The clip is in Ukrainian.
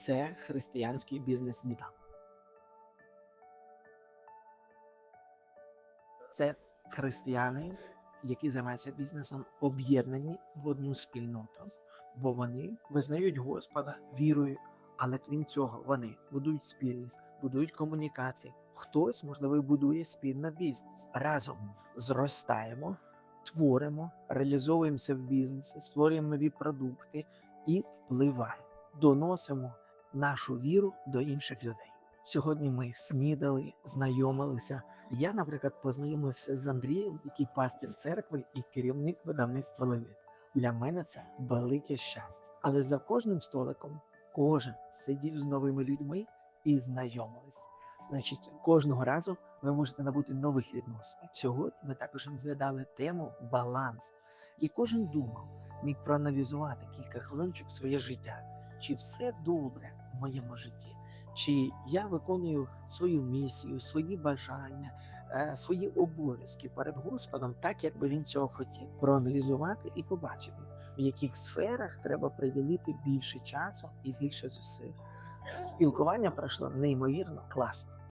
Це християнський бізнес ніда. Це християни, які займаються бізнесом, об'єднані в одну спільноту, бо вони визнають Господа вірою, але крім цього, вони будують спільність, будують комунікації. Хтось, можливо, будує спільно бізнес. Разом зростаємо, творимо, реалізовуємося в бізнесі, створюємо нові продукти і впливаємо, доносимо нашу віру до інших людей. Сьогодні ми снідали, знайомилися. Я, наприклад, познайомився з Андрієм, який пастир церкви і керівник видавництва Левит. Для мене це велике щастя. Але за кожним столиком кожен сидів з новими людьми і знайомились. Значить, кожного разу ви можете набути нових відносин. Сьогодні ми також розглядали тему баланс, і кожен думав, міг проаналізувати кілька хвилиночок своє життя. Чи все добре моєму житті? Чи я виконую свою місію, свої бажання, е, свої обов'язки перед Господом, так як би він цього хотів, проаналізувати і побачити, в яких сферах треба приділити більше часу і більше зусиль. Спілкування пройшло неймовірно класно.